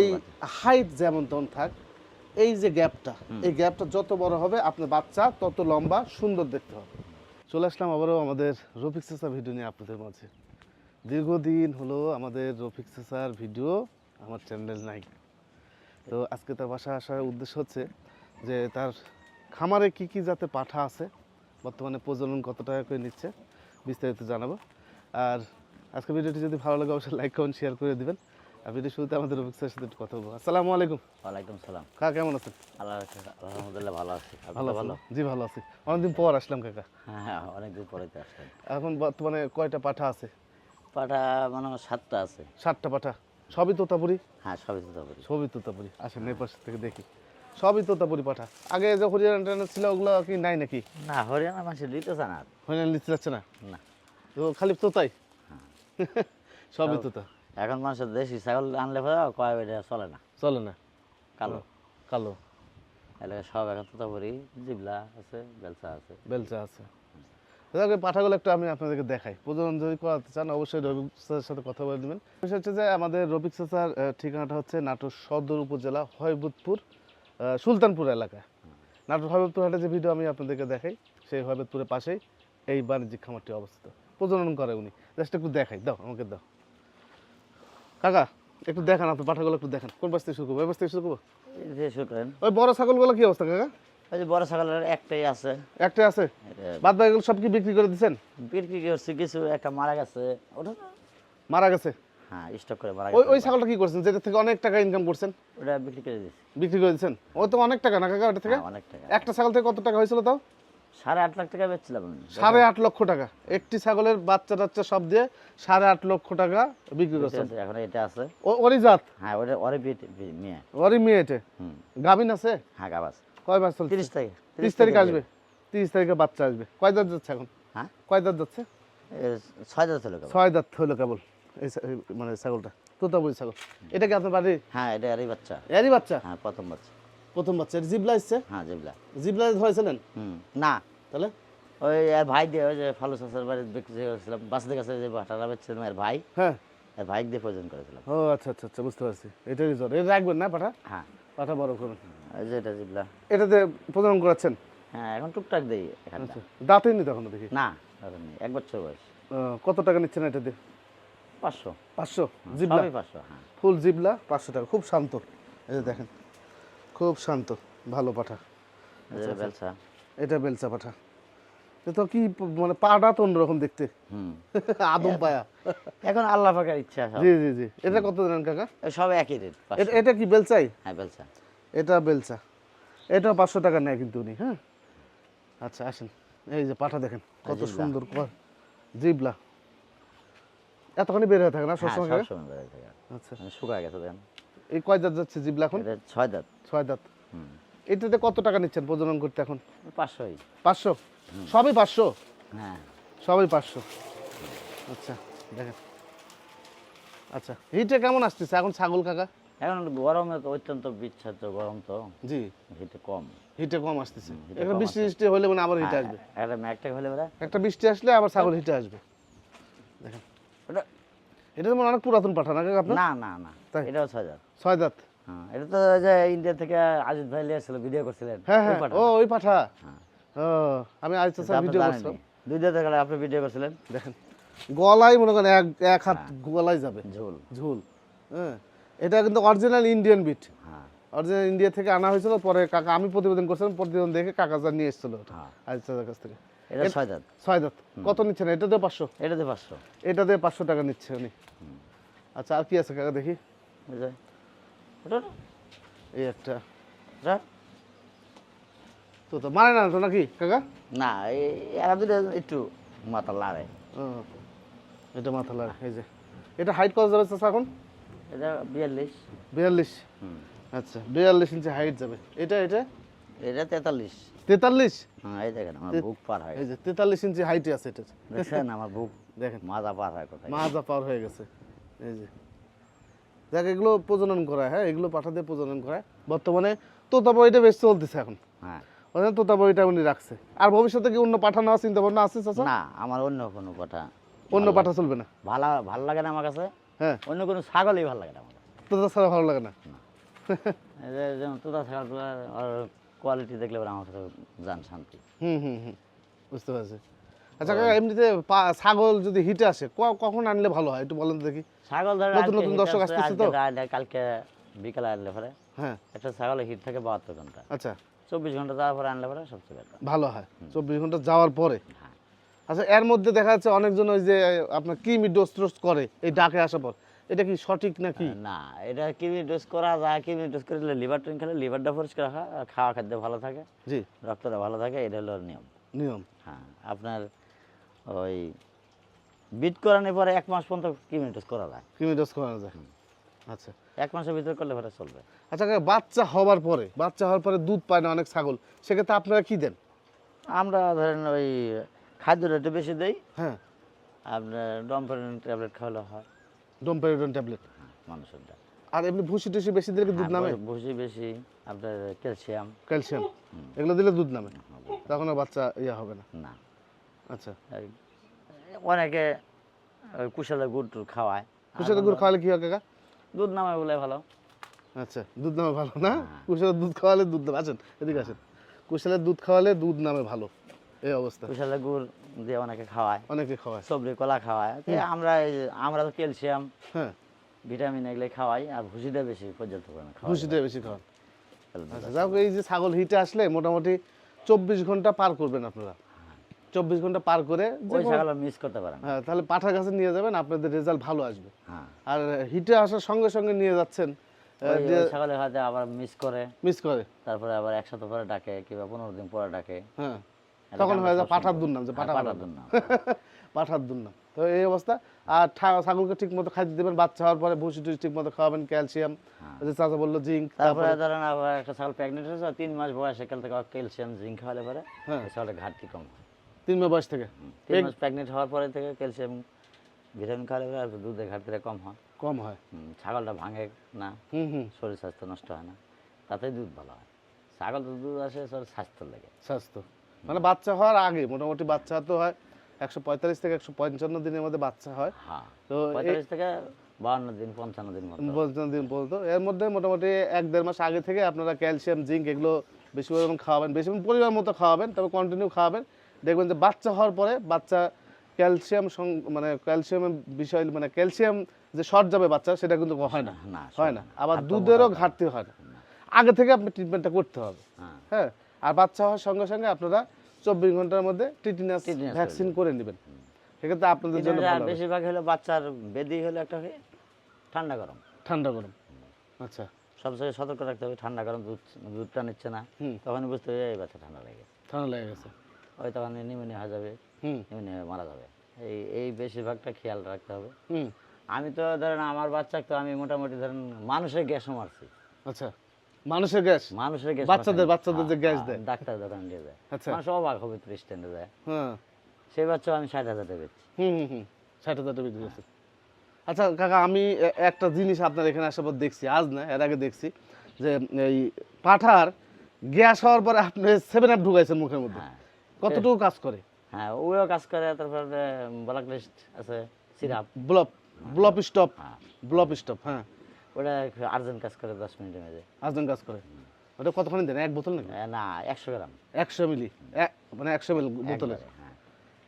এই হাইট যেমন তেমন থাক এই যে গ্যাপটা এই গ্যাপটা যত বড় হবে আপনার বাচ্চা তত লম্বা সুন্দর দেখতে হবে। চলে আসলাম আবারও আমাদের রফিক চেষা ভিডিও নিয়ে আপনাদের মাঝে। দীর্ঘদিন হলো আমাদের রফিক চেষার ভিডিও আমার চ্যানেল নাই। তো আজকে তার বাসা আসার উদ্দেশ্য হচ্ছে যে তার খামারে কি কি যাতে পাঠা আছে বর্তমানে প্রজনন কত টাকা করে নিচ্ছে বিস্তারিত জানাব। আর আজকে ভিডিওটি যদি ভালো লাগে অবশ্যই লাইক কমেন্ট শেয়ার করে দিবেন। আর ভিডিও শুরুতে আমাদের স্যারের সাথে কথা বলব আসসালামু আলাইকুম। ওয়ালাইকুম সালাম। কাকা কেমন আছেন? আল্লাহ আলহামদুলিল্লাহ ভালো আছি। ভালো ভালো? জি ভালো আছি। অনেকদিন পর আসলাম কাকা। হ্যাঁ হ্যাঁ অনেকদিন পরে তো আসলেন এখন বর্তমানে কয়টা পাঠা আছে? পাঠা মানে সাতটা আছে। সাতটা পাঠা। সবই তোতাপুরি? হ্যাঁ সবই তো বলি সবই তোতাপুরি। আসেন এই পাশ থেকে দেখি। সবই তোতাপুরি পাঠা। আগে যে হরিয়ানা ছিল ওগুলো কি নাই নাকি? না হরিয়ানা মানুষ দিতেছে না হরিয়ানা নিতে যাচ্ছে না? না। তো খালি তোতাই? হ্যাঁ। সবই সব- তোতা। এখন মানুষের দেশি ছাগল আনলে কয় এটা চলে না। চলে না। কালো। কালো। এলাকায় সব এখন জিবলা আছে বেলসা আছে। বেলচা আছে। পাঠাগুলো একটু আমি আপনাদেরকে দেখাই। প্রজনন যদি করাতে চান অবশ্যই রবিক স্যারের সাথে কথা বলে দেবেন বিষয় হচ্ছে যে আমাদের রবিক স্যার ঠিকানাটা হচ্ছে নাটোর সদর উপজেলা হয়বুদপুর সুলতানপুর এলাকা নাটোর হয়বুদপুর হাটে যে ভিডিও আমি আপনাদেরকে দেখাই সেই হয়বুদপুরের পাশেই এই বাণিজ্যিক খামারটি অবস্থিত। প্রজনন করে উনি। জাস্ট একটু দেখাই। দাও আমাকে দাও। কাকা একটু দেখান আপনার পাঠাগুলো একটু দেখান। কোন পাশ থেকে শুরু করব এই পাশ থেকে শুরু করব করেন ওই বড় ছাগলগুলো কি অবস্থা কাকা? ওই যে বড় ছাগলের একটাই আছে। একটা আছে? বাদ বাকিগুলো সব কি বিক্রি করে দিচ্ছেন? বিক্রি করছি কিছু একটা মারা গেছে। ওটা মারা গেছে? হ্যাঁ স্টক করে মারা ওই গেছে। ওই ছাগলটা কি করছেন? যেটা থেকে অনেক টাকা ইনকাম করছেন? ওটা বিক্রি করে দিয়েছি। বিক্রি করে দিচ্ছেন? ও তো অনেক টাকা না কাকা ওটা থেকে? হ্যাঁ, অনেক টাকা। একটা ছাগল থেকে কত টাকা হয়েছিল তাও? সাড়ে আট লাখ টাকা বেচছিলাম আমি। সাড়ে আট লক্ষ টাকা। একটি ছাগলের বাচ্চা টাচ্চা সব দিয়ে সাড়ে আট লক্ষ টাকা বিক্রি করছেন। এখন এটা আছে। ও ওরই জাত? হ্যাঁ ওটা ওরে মেয়ে। ওরই মেয়ে এটে? গাভিন আছে? হ্যাঁ কয় মাস চলছে? তিরিশ তারিখ তিরিশ তারিখ আসবে? তিরিশ তারিখে বাচ্চা আসবে। কয় দাঁত যাচ্ছে এখন? হ্যাঁ? কয় দাঁত যাচ্ছে? ছয় ছয় দাঁত হলো কেবল এই মানে ছাগলটা তোতাপুরি ছাগল। এটা কি আপনার বাড়ির? হ্যাঁ এটা আরই বাচ্চা। এরই বাচ্চা? হ্যাঁ প্রথম বাচ্চা। প্রথম বাচ্চা এটা জিবলা এসছে? হ্যাঁ জিবলা। জিবলা ধরেছিলেন? হুম না। তাহলে? ওই এর ভাই দিয়ে ওই যে ফালু চাষের বাড়ি বিক্রি করেছিলাম বাসদের কাছে যে বাটারা বেচছিলাম এর ভাই। হ্যাঁ। এর ভাই দিয়ে প্রয়োজন করেছিলাম। ও আচ্ছা আচ্ছা আচ্ছা বুঝতে পারছি। এটাই জ্বর এটা রাখবেন না পাঠা হ্যাঁ। পাঠা বড় করুন। ওই যে এটা জিবলা। এটাতে প্রজনন করাচ্ছেন? হ্যাঁ এখন টুকটাক দেই এখানটা। আচ্ছা দাঁতেই নি তখন দেখি? না এখন নেই এক বছর বয়স। কত টাকা নিচ্ছেন এটা দিয়ে? পাঁচশো। পাঁচশো? জিবলা? সবই পাঁচশো হ্যাঁ। ফুল জিবলা পাঁচশো টাকা খুব শান্ত। এই যে দেখেন। খুব শান্ত ভালো পাঠা। এই যে বেলসা এটা বেলচা পাঠা। তো কি মানে পাটা তো অন্যরকম দেখতে। হুম। আদম পায়া। এখন আল্লাহ পাকের ইচ্ছা জি জি জি। এটা কত দেন কাকা? সব একই রেট এটা এটা কি বেলচাই? হ্যাঁ বেলসা এটা বেলচা। এটা পাঁচশো টাকা নেয় কিন্তু উনি হ্যাঁ? আচ্ছা আসেন। এই যে পাঠা দেখেন কত সুন্দর জিবলা। এতখানি বের হয়ে থাকে না হ্যাঁ সবসময় আচ্ছা। মানে শুকায় গেছে দেন এই কয় দাঁত যাচ্ছে জিবলা এখন? ছয় দাঁত। ছয় দাঁত। এটাতে কত টাকা নিচ্ছেন প্রজনন করতে এখন? পাঁচশোই। পাঁচশো? সবই পাঁচশো? হ্যাঁ। সবই পাঁচশো? আচ্ছা দেখেন। আচ্ছা হিটে কেমন আসতেছে এখন ছাগল কাকা? এখন গরমে তো অত্যন্ত বিচ্ছাদ গরম তো। জি। হিটে কম। হিটে কম আসতেছে। একটা বৃষ্টি বৃষ্টি হলে মানে আবার হিটে হ্যাঁ, আসবে। একটা ম্যাকটা হলে একটা বৃষ্টি আসলে আবার ছাগল হিটে আসবে। দেখেন। এটা তো অনেক পুরাতন পাঠা না আপনার? না না? এটাও ছয় হাজার ছয় দাঁত হ্যাঁ এটা তো যে ইন্ডিয়া থেকে আজিজ ভাই লিয়েছিল ভিডিও করছিলেন। হ্যাঁ হ্যাঁ। ও ওই পাঠা? হ্যাঁ। ও আমি স্যার ভিডিও করছিলাম। দুই গেলে আপনি ভিডিও করছিলেন? দেখেন গলায় মনে করেন এক এক হাত গলায় যাবে। ঝোল। ঝুল। হ্যাঁ এটা কিন্তু অরিজিনাল ইন্ডিয়ান বিট হ্যাঁ। অরিজিনাল ইন্ডিয়া থেকে আনা হয়েছিল পরে কাকা আমি প্রতিবেদন করছিলাম প্রতিবেদন দেখে কাকা যা নিয়ে এসেছিল আজ কাছ থেকে। এটা ছয় দাঁত। ছয় দাঁত। কত নিচ্ছেন? এটা দিয়ে পাঁচশো? এটাতে পাঁচশো। এটা দিয়ে পাঁচশো টাকা নিচ্ছে উনি। আচ্ছা আর কি আছে কাকা দেখি? এই একটা? তো তো মানে না তো নাকি কাকা? না এরা দুটো একটু মাথা লাড়ে। এটা মাথা লাগে এই যে। এটা হাইট কত যাবে এখন? এটা বিয়াল্লিশ। বিয়াল্লিশ? আচ্ছা বিয়াল্লিশ ইঞ্চি হাইট যাবে। এটা এটা? এটা তেতাল্লিশ। তেতাল্লিশ? হ্যাঁ এই দেখেন আমার বুক পার হয় এই যে তেতাল্লিশ ইঞ্চি হাইটে আছে এটা দেখছেন আমার বুক দেখেন। মাজা পার হয় কোথায় মাজা পার হয়ে গেছে। এই যে। দেখ এগুলো প্রজনন করা হ্যাঁ এগুলো পাঠা দিয়ে প্রজনন করায়। বর্তমানে তোতা বইটা বেশ চলতেছে এখন। হ্যাঁ। তোতা বইটা উনি রাখছে। আর ভবিষ্যতে কি অন্য পাঠা নেওয়ার চিন্তা ভাবনা আছে চাচা? না আমার অন্য কোনো কথা অন্য পাঠা চলবে না? ভালো ভালো লাগে না আমার কাছে? হ্যাঁ। অন্য কোনো ছাগলই ভালো লাগে না আমার তোতা ছাড়া ভালো লাগে না? তোতা আর কোয়ালিটি দেখলে পরে আমার কাছে যান শান্তি। হুম হুম হুম বুঝতে পারছি। আচ্ছা কাকা এমনিতে ছাগল যদি হিটে আসে কখন আনলে ভালো হয়? একটু বলেন তো দেখি। ছাগল ধরে নতুন নতুন দর্শক আসতেছে তো? কালকে বিকালে আনলে পরে। হ্যাঁ। একটা ছাগলের হিট থাকে বাহাত্তর ঘণ্টা। আচ্ছা। চব্বিশ ঘণ্টা যাওয়ার পরে আনলে পরে সবচেয়ে বেটার ভালো হয়। চব্বিশ ঘণ্টা যাওয়ার পরে? হ্যাঁ। আচ্ছা এর মধ্যে দেখা যাচ্ছে অনেকজন ওই যে আপনার কিমি ডোজ টোজ করে এই ডাকে আসার পর। এটা কি সঠিক নাকি? না এটা কিডনি ডোজ করা যায় কিডনি ডোজ করলে লিভার ট্রেন খেলে লিভারটা পরিষ্কার হয় আর খাওয়া খাদ্য ভালো থাকে জি। রক্তটা ভালো থাকে এটা হলো নিয়ম। নিয়ম। হ্যাঁ আপনার ওই বিট করানোর পরে এক মাস পর্যন্ত কিডনি ডোজ করা যায়। কিমি ডোজ করানো যায়। আচ্ছা। এক মাসের ভিতরে করলে ভালো চলবে। আচ্ছা বাচ্চা হওয়ার পরে বাচ্চা হওয়ার পরে দুধ পায় না অনেক ছাগল সেক্ষেত্রে আপনারা কি দেন? আমরা ধরেন ওই খাদ্যটা একটু বেশি দেই। হ্যাঁ। আপনার ডমফেরিন ট্যাবলেট খাওয়ালে হয়। ডোমপেরিডন ট্যাবলেট হ্যাঁ, মানুষেরটা আর এমনি ভুসি টুসি বেশি দিলে কি দুধ নামে? হ্যাঁ, ভুসি বেশি আপনার ক্যালসিয়াম। ক্যালসিয়াম। এগুলো দিলে দুধ নামে। তখন বাচ্চা ইয়ে হবে না। না। আচ্ছা। অনেকে ওই কুশালের গুড় টুড় খাওয়ায়। কুসের গুড় খাওয়ালে কি হয় কাকা? দুধ নামে বলে ভালো। আচ্ছা দুধ নামে ভালো না? কুশলের দুধ খাওয়ালে দুধ নামে। আছেন এদিকে আসেন। কুশলের দুধ খাওয়ালে দুধ নামে ভালো। এই অবস্থা। কুশালের গুড় দিয়ে অনেকে খাওয়ায় অনেকে খাওয়ায়। সবজি কলা খাওয়ায়। তো আমরা আমরা তো ক্যালসিয়াম হ্যাঁ। ভিটামিন এগুলো খাওয়াই আর ভুসিটা বেশি পর্যাপ্ত পরিমাণে খাওয়াই ভুসিটা বেশি খাওয়ান আচ্ছা যাক এই যে ছাগল হিটে আসলে মোটামুটি চব্বিশ ঘণ্টা পার করবেন আপনারা। চব্বিশ ঘণ্টা পার করে যে ওই ছাগল মিস করতে পারেন। হ্যাঁ তাহলে পাঠার কাছে নিয়ে যাবেন আপনাদের রেজাল্ট ভালো আসবে। হ্যাঁ। আর হিটে আসার সঙ্গে সঙ্গে নিয়ে যাচ্ছেন ছাগলের হাতে আবার মিস করে। মিস করে। তারপরে আবার এক সপ্তাহ পরে ডাকে কিংবা পনেরো দিন পরে ডাকে। হ্যাঁ। তখন হয়ে যায় পাঠার। দুর্নাম যে হ্যাঁ, পাঠা পাঠার দুর্নাম। পাঠার দুর্নাম তো এই অবস্থা। আর ছাগলকে ঠিক মতো খাইতে দেবেন বাচ্চা হওয়ার পরে ভুসি টুসি ঠিক মতো খাওয়াবেন ক্যালসিয়াম যে চাচা বলল জিঙ্ক তারপরে ধরেন আবার একটা ছাগল প্রেগনেন্ট হয়েছে তিন মাস বয়সে কাল থেকে ক্যালসিয়াম জিঙ্ক খাওয়ালে পরে হ্যাঁ। ছাগলের ঘাটতি কম হয়। তিন মাস বয়স থেকে? তিন মাস প্রেগনেন্ট হওয়ার পরে থেকে ক্যালসিয়াম ভিটামিন খাওয়ালে পরে আর দুধের ঘাটতিটা কম হয়। কম হয়। ছাগলটা ভাঙে না। হুম হুম। শরীর স্বাস্থ্য নষ্ট হয় না। তাতেই দুধ ভালো হয়। ছাগল তো দুধ আসে সব স্বাস্থ্য লাগে। স্বাস্থ্য। মানে বাচ্চা হওয়ার আগে মোটামুটি বাচ্চা তো হয় একশো পঁয়তাল্লিশ থেকে একশো পঞ্চান্ন দিনের মধ্যে বাচ্চা হয়। হ্যাঁ তো পঁয়তাল্লিশ থেকে বাউন্ন দিন পঞ্চান্ন দিন পঞ্চান্ন দিন পর্যন্ত। এর মধ্যে মোটামুটি এক দেড় মাস আগে থেকে আপনারা ক্যালসিয়াম জিঙ্ক এগুলো বেশি পরিমাণ খাওয়াবেন বেশি পরিমাণ মতো খাওয়াবেন তবে কন্টিনিউ খাওয়াবেন দেখবেন যে বাচ্চা হওয়ার পরে বাচ্চা ক্যালসিয়াম মানে ক্যালসিয়ামের বিষয় মানে ক্যালসিয়াম যে শর্ট যাবে বাচ্চা সেটা কিন্তু হয় না। না হয় না। আবার দুধেরও ঘাটতি হয় না। আগে থেকে আপনি ট্রিটমেন্টটা করতে হবে। হ্যাঁ। হ্যাঁ? আর বাচ্চা হওয়ার সঙ্গে সঙ্গে আপনারা চব্বিশ ঘণ্টার মধ্যে টিটিনাস ভ্যাকসিন করে নেবেন। সেক্ষেত্রে আপনাদের জন্য। বেশিরভাগ হলো বাচ্চার বেদি হলো একটা ঠান্ডা গরম। ঠান্ডা গরম। আচ্ছা। সবচেয়ে সতর্ক রাখতে হবে ঠান্ডা গরম দুধ দুধটা নিচ্ছে না। তখনই বুঝতে হবে এই বাচ্চা ঠান্ডা লেগে ঠান্ডা লেগে গেছে। ওই তখন নিউমোনিয়া হয়ে যাবে নিউমোনিয়া হয়ে মারা যাবে। এই এই বেশিরভাগটা খেয়াল রাখতে হবে। আমি তো ধরেন আমার বাচ্চা তো আমি মোটামুটি ধরেন মানুষের গ্যাসও মারছি। আচ্ছা। মানুষের গ্যাস? মানুষের গ্যাস বাচ্চাদের- বাচ্চাদের যে গ্যাস দেয়। ডাক্তার দোকানে দিয়ে যায় আচ্ছা। মানুষ অবাক হবে স্ট্যান্ডে যায় হ্যাঁ। সেই বাচ্চাও আমি ষাট হাজার টাকা বেচছি হুম হুম হুম। ষাট হাজার টাকা বিক্রি করছে। আচ্ছা কাকা আমি একটা জিনিস আপনার এখানে আসার পর দেখছি আজ না এর আগে দেখছি যে এই পাঠার গ্যাস হওয়ার পরে আপনি সেভেন আপ ঢুকাইছেন মুখের মধ্যে। হ্যাঁ। কতটুকু কাজ করে? হ্যাঁ ওও কাজ করে তারপরে ব্ল্যাক লিস্ট আছে সিরাপ ব্লপ ব্লপ স্টপ ব্লপ স্টপ হ্যাঁ। ওটা আর্জেন্ট কাজ করে দশ মিনিটের মধ্যে। আজজন কাজ করে? ওটা কতক্ষণ দেন? এক বোতল নাকি? না একশো গ্রাম। একশো মিলি? মানে একশো মিলি বোতলে? হ্যাঁ।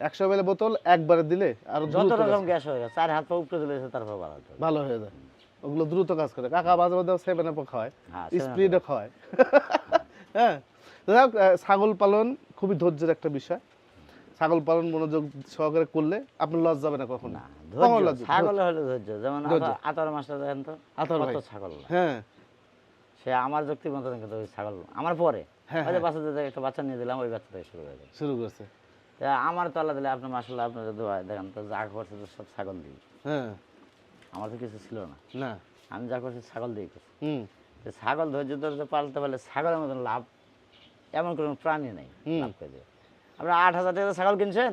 একশো মিলি বোতল একবারে দিলে আরও যত রকম গ্যাস হয়ে গেছে চার হাত পা উপরে তুলেছে তারপর হবে ভালো হয়ে যায়। ওগুলো দ্রুত কাজ করে। কাকা মাঝে সেভেন আপও খাওয়ায়। হ্যাঁ, স্প্রিডও খাওয়ায়। হ্যাঁ। আহ, ছাগল পালন খুবই ধৈর্যের একটা বিষয়। ছাগল পালন মনোযোগ সহকারে করলে আপনি লস যাবে না কখন। না কখন ধৈর্য লজ্জা? ছাগল হলো ধৈর্য। যেমন ধৈর্য। মাছটা দেখেন তো কত ছাগল হ্যাঁ। সে আমার যুক্তি মতো কিন্তু ছাগল আমার পরে। হ্যাঁ, বাচ্চাদের একটা বাচ্চা নিয়ে দিলাম ওই বাচ্চা থেকে শুরু হয়ে যায়। শুরু করছে। তা আমার তলা দিলে আপনার মাসাল্লাহ আপনার দোয়া দেখেন তো যা করছে তো সব ছাগল দিই হ্যাঁ। আমার তো কিছু ছিল না। না। আমি যা করছি ছাগল দিয়ে করছি। ছাগল ধৈর্য ধৈর্য পালতে পারলে ছাগলের মতন লাভ এমন কোনো প্রাণী নেই লাভ করে দেবে। আপনার আট হাজার টাকা ছাগল কিনছেন?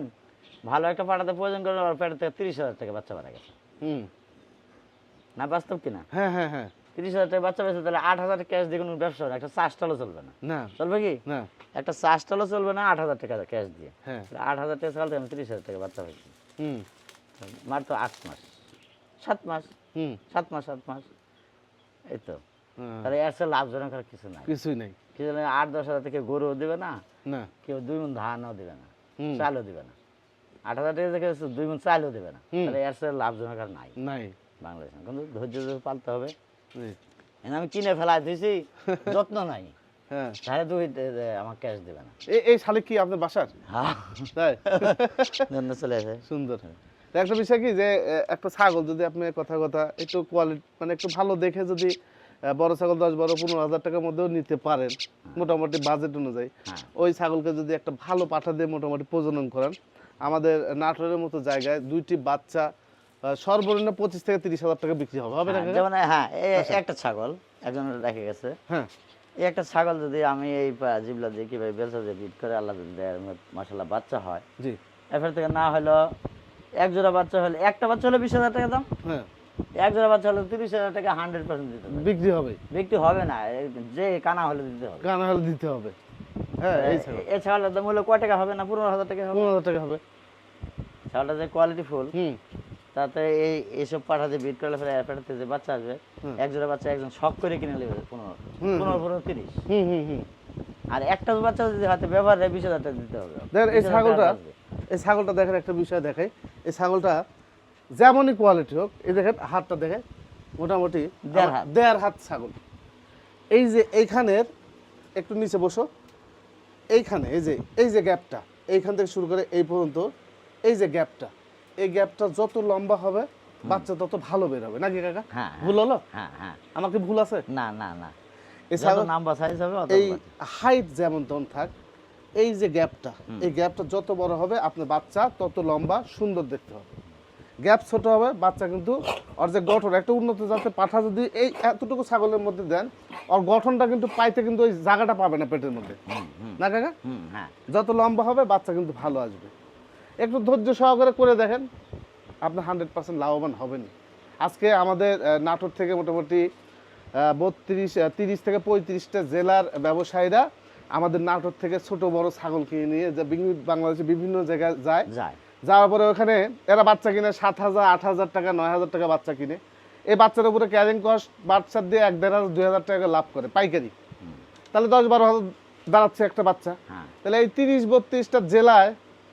ভালো একটা পাঠাতে প্রয়োজন করে আর পেটের থেকে তিরিশ হাজার টাকা বাচ্চা মারা গেছে। হুম। না বাস্তব কিনা হ্যাঁ হ্যাঁ হ্যাঁ। তিরিশ হাজার টাকা বাচ্চা পেয়েছে তাহলে আট হাজার ক্যাশ দিয়ে কোনো ব্যবসা হবে একটা চাষ টালও চলবে না। না। চলবে কি? না। একটা চাষ টালও চলবে না আট হাজার টাকা ক্যাশ দিয়ে। হ্যাঁ। আট হাজার টাকা ছাগল আমি তিরিশ হাজার টাকা বাচ্চা পেয়েছি হুম। মার তো আট মাস। সাত মাস। হুম। সাত মাস সাত মাস। এই তো। হ্যাঁ, তাহলে এর চেয়ে লাভজনক আর কিছু নাই। কিছুই নেই। কিছু নেই, আট দশ হাজার থেকে গরুও দেবে না। না। কেউ দুই মন ধানও দেবে না। চালও দেবে না। আট হাজার টাকা থেকে দুই মন চালও দেবে না। তাহলে এর লাভজনক আর নাই। নাই। বাংলাদেশে কিন্তু ধৈর্য ধরে পালতে হবে। আমি কিনে ফেলাই দিয়েছি যত্ন নাই। হ্যাঁ। তাহলে তুই দে- দে, আমার ক্যাশ দেবে না। এই এই কি আপনার বাসার? হ্যাঁ। চলে আসে। সুন্দর। একটা বিষয় কি যে একটা ছাগল যদি আপনি কথা কথা একটু কোয়ালিটি মানে একটু ভালো দেখে যদি বড় ছাগল দশ বারো পনেরো হাজার টাকার মধ্যেও নিতে পারেন মোটামুটি বাজেট অনুযায়ী হ্যাঁ। ওই ছাগলকে যদি একটা ভালো পাঠা দিয়ে মোটামুটি প্রজনন করান আমাদের নাটোরের মতো জায়গায় দুইটি বাচ্চা সর্বনিম্ন পঁচিশ থেকে তিরিশ হাজার টাকা বিক্রি হবে। হবে না হ্যাঁ, যেমন হ্যাঁ আচ্ছা। একটা ছাগল একজন রেখে গেছে। হ্যাঁ। এই একটা ছাগল যদি আমি এই জিবলা দিয়ে কীভাবে বেলসা দিয়ে বিট করে আল্লাহ যদি মাসাল্লাহ বাচ্চা হয়। জি। এরপর থেকে না হলো এক জোড়া বাচ্চা হলে একটা বাচ্চা হলে বিশ হাজার টাকা দাম? হ্যাঁ। এক জোড়া বাচ্চা হলে তিরিশ হাজার টাকা হান্ড্রেড পার্সেন্ট দিতে হবে। বিক্রি হবে। বিক্রি হবে না যে কানা হলে দিতে হবে। কানা হলে দিতে হবে। হ্যাঁ এই ছাগল এই ছাগলের দাম হলো কয় টাকা হবে না? পনেরো হাজার টাকা হবে। পনেরো হাজার টাকা হবে। ছাগলটা যে কোয়ালিটি ফুল হুম। তাতে এই এইসব পাঠাতে বিট করলে ফেলে পাঠাতে যে বাচ্চা আসবে। হুম। এক জোড়া বাচ্চা একজন শখ করে কিনে নেবে পনেরো পনেরো পনেরো তিরিশ। হুম হুম হুম। আর একটা বাচ্চা যদি হাতে ব্যবহার হয় বিশ হাজার টাকা দিতে হবে। দেখেন এই ছাগলটা। এই ছাগলটা দেখেন একটা বিষয় দেখাই এই ছাগলটা যেমনই কোয়ালিটি হোক এই দেখেন হাতটা দেখে মোটামুটি দেড় হাত। দেড় হাত ছাগল। এই যে এইখানের একটু নিচে বসো। এইখানে এই যে এই যে গ্যাপটা এইখান থেকে শুরু করে এই পর্যন্ত এই যে গ্যাপটা এই গ্যাপটা যত লম্বা হবে বাচ্চা তত ভালো বের হবে। নাকি কাকা? হ্যাঁ, ভুল হলো? হ্যাঁ হ্যাঁ। আমার কি ভুল আছে? না না না। ছাগল নাম্বার সাইজ হবে এই হাইট যেমন তখন থাক এই যে গ্যাপটা এই গ্যাপটা যত বড় হবে আপনার বাচ্চা তত লম্বা সুন্দর দেখতে হবে। গ্যাপ ছোট হবে বাচ্চা কিন্তু ওর যে গঠন একটা উন্নত জাতের পাঠা যদি এই এতটুকু ছাগলের মধ্যে দেন ওর গঠনটা কিন্তু পাইতে কিন্তু ওই জায়গাটা পাবে না পেটের মধ্যে। না কাকা? হ্যাঁ। যত লম্বা হবে বাচ্চা কিন্তু ভালো আসবে। একটু ধৈর্য সহকারে করে দেখেন আপনি হান্ড্রেড পার্সেন্ট লাভবান হবেন আজকে আমাদের নাটোর থেকে মোটামুটি বত্রিশ তিরিশ থেকে পঁয়ত্রিশটা জেলার ব্যবসায়ীরা আমাদের নাটোর থেকে ছোট বড় ছাগল কিনে নিয়ে যা বাংলাদেশে বিভিন্ন জায়গায় যায়। যায়। যাওয়ার পরে ওখানে এরা বাচ্চা কিনে সাত হাজার আট হাজার টাকা নয় হাজার টাকা বাচ্চা কিনে। এই বাচ্চার উপরে ক্যারিং কস্ট বাচ্চার দিয়ে এক দেড় হাজার দুই হাজার টাকা লাভ করে পাইকারি। তাহলে দশ বারো হাজার দাঁড়াচ্ছে একটা বাচ্চা। হ্যাঁ। তাহলে এই তিরিশ বত্রিশটা জেলায়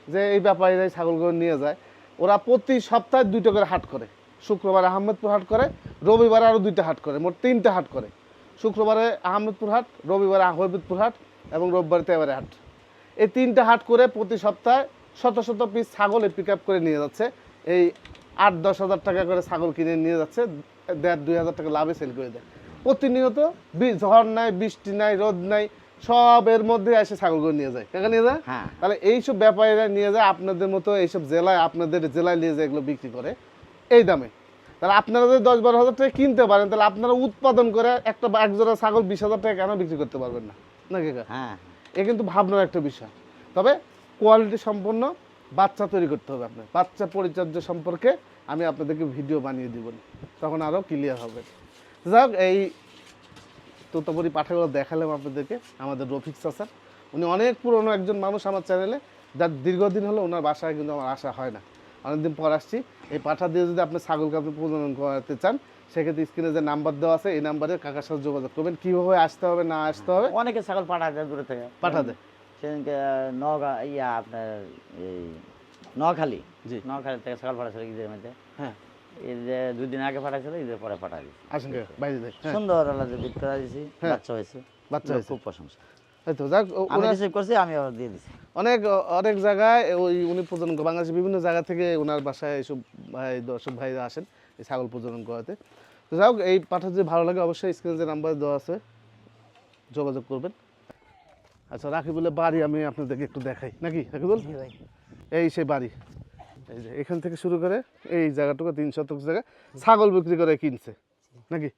যে এই ব্যাপারীরা ছাগলগুলো নিয়ে যায় ওরা প্রতি সপ্তাহে দুইটা করে হাট করে। শুক্রবারে আহমেদপুর হাট করে রবিবারে আরও দুইটা হাট করে মোট তিনটা হাট করে। শুক্রবারে আহমেদপুর হাট রবিবারে হবিবপুর হাট এবং রোববারে তেবারে হাট। এই তিনটা হাট করে প্রতি সপ্তাহে শত শত পিস ছাগল পিক করে নিয়ে যাচ্ছে। এই আট দশ হাজার টাকা করে ছাগল কিনে নিয়ে যাচ্ছে। দেড় দুই হাজার টাকা লাভে সেল করে দেয়। প্রতিনিয়ত ঝড় নাই বৃষ্টি নাই রোদ নাই সব এর মধ্যে এসে ছাগলগুলো নিয়ে যায়। কাকা নিয়ে যায়? হ্যাঁ। তাহলে এইসব ব্যাপারীরা নিয়ে যায় আপনাদের মতো এইসব জেলায় আপনাদের জেলায় নিয়ে যায় এগুলো বিক্রি করে। এই দামে। তাহলে আপনারা যদি দশ বারো হাজার টাকা কিনতে পারেন তাহলে আপনারা উৎপাদন করে একটা এক জোড়া ছাগল বিশ হাজার টাকা কেন বিক্রি করতে পারবেন না? নাকি কাকা? হ্যাঁ। এ কিন্তু ভাবনার একটা বিষয়। তবে কোয়ালিটি সম্পন্ন বাচ্চা তৈরি করতে হবে আপনার। বাচ্চা পরিচর্যা সম্পর্কে আমি আপনাদেরকে ভিডিও বানিয়ে দিব। তখন আরও ক্লিয়ার হবে। যাক এই তোতাপুরি পাঠাগুলো দেখালাম আপনাদেরকে। আমাদের রফিক চাচার উনি অনেক পুরনো একজন মানুষ আমার চ্যানেলে যার দীর্ঘদিন হলো ওনার বাসায় কিন্তু আমার আশা হয় না। অনেকদিন পর আসছি। এই পাঠা দিয়ে যদি আপনি ছাগলকে আপনি প্রজনন করাতে চান সেক্ষেত্রে স্ক্রিনে যে নাম্বার দেওয়া আছে এই নাম্বারে কাকার সাথে যোগাযোগ করবেন। কীভাবে আসতে হবে না আসতে হবে অনেকে ছাগল পাঠা যায় দূরে থেকে। পাঠা দেয়। সেদিনকে নগা ইয়া আপনার এই নোয়াখালী। জি। নোয়াখালী থেকে ছাগল পাঠাছিল ঈদের মধ্যে। হ্যাঁ। এই যে দুই আগে পাঠাইছিল ঈদের পরে পাঠা দিয়েছি হ্যাঁ। সুন্দর যে বিট করা দিয়েছি হ্যাঁ। বাচ্চা হয়েছে। বাচ্চা। খুব প্রশংসা। তো যাক আমি রিসিভ করছি আমি আবার দিয়ে দিছি। অনেক অনেক জায়গায় ওই উনি প্রজনন বাংলাদেশের বিভিন্ন জায়গা থেকে ওনার বাসায় এইসব ভাই দর্শক ভাইরা আসেন এই ছাগল প্রজনন করাতে। তো যাই হোক এই পাঠা যদি ভালো লাগে অবশ্যই স্ক্রিনে যে নাম্বার দেওয়া আছে যোগাযোগ করবেন। আচ্ছা রাকিবুলের বাড়ি আমি আপনাদেরকে একটু দেখাই। নাকি রাকিবুল? এই সে বাড়ি। এই যে এখান থেকে শুরু করে এই জায়গাটুকু তিন শতক জায়গা ছাগল বিক্রি করে কিনছে। নাকি?